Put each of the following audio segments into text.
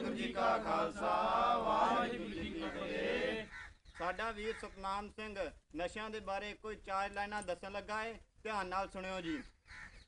ਵਾਹਿਗੁਰੂ ਜੀ ਕਾ ਖਾਲਸਾ, ਵਾਹਿਗੁਰੂ ਜੀ ਕੀ ਫਤਿਹ। ਸਾਡਾ ਵੀਰ ਸਤਨਾਮ ਸਿੰਘ ਨਸ਼ਿਆਂ ਦੇ ਬਾਰੇ ਕੋਈ ਚਾਰ ਲਾਈਨਾਂ ਦੱਸਣ ਲੱਗਾ ਏ, ਧਿਆਨ ਨਾਲ ਸੁਣਿਓ ਜੀ।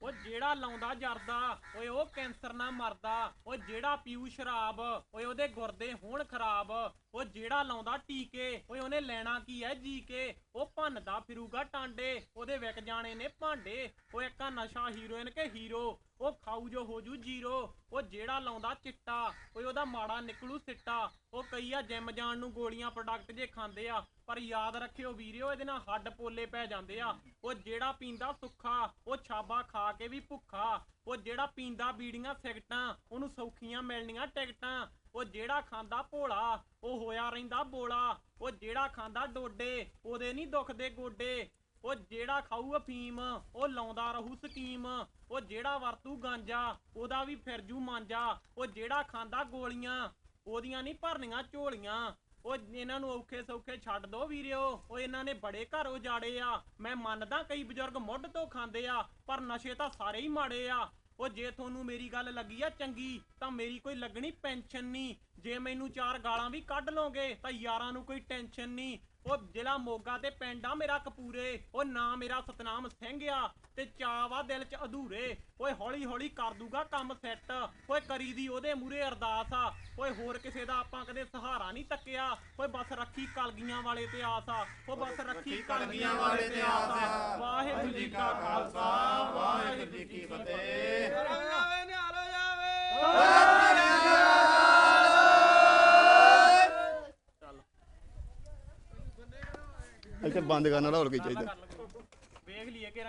ਉਹ ਜਿਹੜਾ ਲਾਉਂਦਾ ਜਰਦਾ, ਓਏ ਉਹ ਕੈਂਸਰ ਨਾਲ ਮਰਦਾ ਓ ਜਿਹੜਾ ਪੀਊ ਸ਼ਰਾਬ, ਓਏ ਉਹਦੇ ਗੁਰਦੇ ਹੋਣ ਖਰਾਬ, ਉਹ ਜਿਹੜਾ ਲਾਉਂਦਾ ਟੀਕੇ, ਓਏ ਉਹਨੇ ਲੈਣਾ ਕੀ ਹੈ ਜੀ ਕੇ, ਉਹ ਭੰਨਦਾ ਫਿਰੂਗਾ ਟਾਂਡੇ, ਉਹਦੇ ਵਿਕ ਜਾਣੇ ਨੇ ਭਾਂਡੇ। ਉਹ ਇੱਕਾ ਨਸ਼ਾ ਹੀਰੋਇਨ ਕੇ ਹੀਰੋ, ਉਹ ਖਾਊ ਜੋ ਹੋ ਜੂ ਜੀਰੋ। ਉਹ ਜਿਹੜਾ ਲਾਉਂਦਾ ਚਿੱਟਾ ਓਏ ਉਹਦਾ ਮਾੜਾ ਨਿਕਲੂ ਸਿੱਟਾ। ਉਹ ਕਈ ਆ ਜਿਮ ਜਾਣ ਨੂੰ ਗੋਲੀਆਂ ਪ੍ਰੋਡਕਟ ਜੇ ਖਾਂਦੇ ਆ, ਪਰ ਯਾਦ ਰੱਖਿਓ ਵੀਰਿਓ ਇਹਦੇ ਨਾਲ ਹੱਡ ਪੋਲੇ ਪੈ ਜਾਂਦੇ ਆ। ਉਹ ਜਿਹੜਾ ਪੀਂਦਾ ਸੁੱਖਾ, ਉਹ ਛਾਬਾ ਖਾ ਕੇ ਵੀ ਭੁੱਖਾ। ਉਹ ਜਿਹੜਾ ਪੀਂਦਾ ਬੀੜੀਆਂ ਸਿਗਟਾਂ ਉਹਨੂੰ ਸੌਖੀਆਂ ਮਿਲਣੀਆਂ ਟਿਕਟਾਂ। ਉਹ ਜਿਹੜਾ ਖਾਂਦਾ ਭੋਲਾ, ਉਹ ਹੋਇਆ ਰਹਿੰਦਾ ਬੋਲਾ। ਉਹ ਜਿਹੜਾ ਖਾਂਦਾ ਡੋਡੇ, ਉਹਦੇ ਨਹੀਂ ਦੁਖਦੇ ਗੋਡੇ। ਉਹ ਜਿਹੜਾ ਖਾਊ ਅਫੀਮ, ਉਹ ਲਾਉਂਦਾ ਰਹੂ ਸਕੀਮ। ਉਹ ਜਿਹੜਾ ਵਰਤੂ ਗਾਂਜਾ, ਉਹਦਾ ਵੀ ਫਿਰਜੂ ਮਾਂਜਾ। ਉਹ ਜਿਹੜਾ ਖਾਂਦਾ ਗੋਲੀਆਂ, ਉਹਦੀਆਂ ਨਹੀਂ ਭਰਨੀਆਂ ਝੋਲੀਆਂ। ਉਹ ਇਹਨਾਂ ਨੂੰ ਔਖੇ ਸੌਖੇ ਛੱਡ ਦੋ ਵੀਰਿਓ। ਉਹ ਇਹਨਾਂ ਨੇ ਬੜੇ ਘਰ ਉਜਾੜੇ ਆ। ਮੈਂ ਮੰਨਦਾ ਕਈ ਬਜ਼ੁਰਗ ਮੁੱਢ ਤੋਂ ਖਾਂਦੇ ਆ, ਪਰ ਨਸ਼ੇ ਤਾਂ ਸਾਰੇ ਹੀ ਮਾੜੇ ਆ। ਉਹ ਜੇ ਤੁਹਾਨੂੰ ਮੇਰੀ ਗੱਲ ਲੱਗੀ ਆ ਚੰਗੀ, ਤਾਂ ਮੇਰੀ ਕੋਈ ਲੱਗਣੀ ਪੈਨਸ਼ਨ ਨਹੀਂ। ਜੇ ਮੈਨੂੰ ਚਾਰ ਗਾਲਾਂ ਵੀ ਕੱਢ ਲੋਗੇ ਤਾਂ ਯਾਰਾਂ ਨੂੰ ਕੋਈ ਟੈਨਸ਼ਨ ਨਹੀਂ। ਉਹ ਜ਼ਿਲ੍ਹਾ ਮੋਗਾ ਤੇ ਪਿੰਡ ਆ ਮੇਰਾ ਕਪੂਰੇ। ਉਹ ਨਾਂ ਮੇਰਾ ਸਤਨਾਮ ਸਿੰਘ ਆ ਤੇ ਚਾਵਾ ਦਿਲ 'ਚ ਅਧੂਰੇ। ਓਏ ਹੌਲੀ ਹੌਲੀ ਕਰ ਦੂਗਾ ਕੰਮ ਸੈੱਟ ਓਏ ਕਰੀ ਦੀ ਉਹਦੇ ਮੂਰੇ ਅਰਦਾਸ ਆ। ਓਏ ਹੋਰ ਕਿਸੇ ਦਾ ਆਪਾਂ ਕਦੇ ਸਹਾਰਾ ਨਹੀਂ ਤੱਕਿਆ। ਓਏ ਬਸ ਰੱਖੀ ਕਲਗੀਆਂ ਵਾਲੇ ਤੇ ਆਸ ਆ। ਉਹ ਬਸ ਰੱਖੀ ਕਲਗੀਆਂ ਵਾਲੇ ਤੇ ਆਸ ਆ। ਵਾਹਿਗੁਰੂ ਜੀ ਕਾ ਖਾਲਸਾ। ਇੱਥੇ ਬੰਦ ਕਰਨ ਵਾਲਾ ਹੋਰ ਕੋਈ ਚਾਹੀਦਾ? ਵੇਖ ਲਈਏ ਕਿ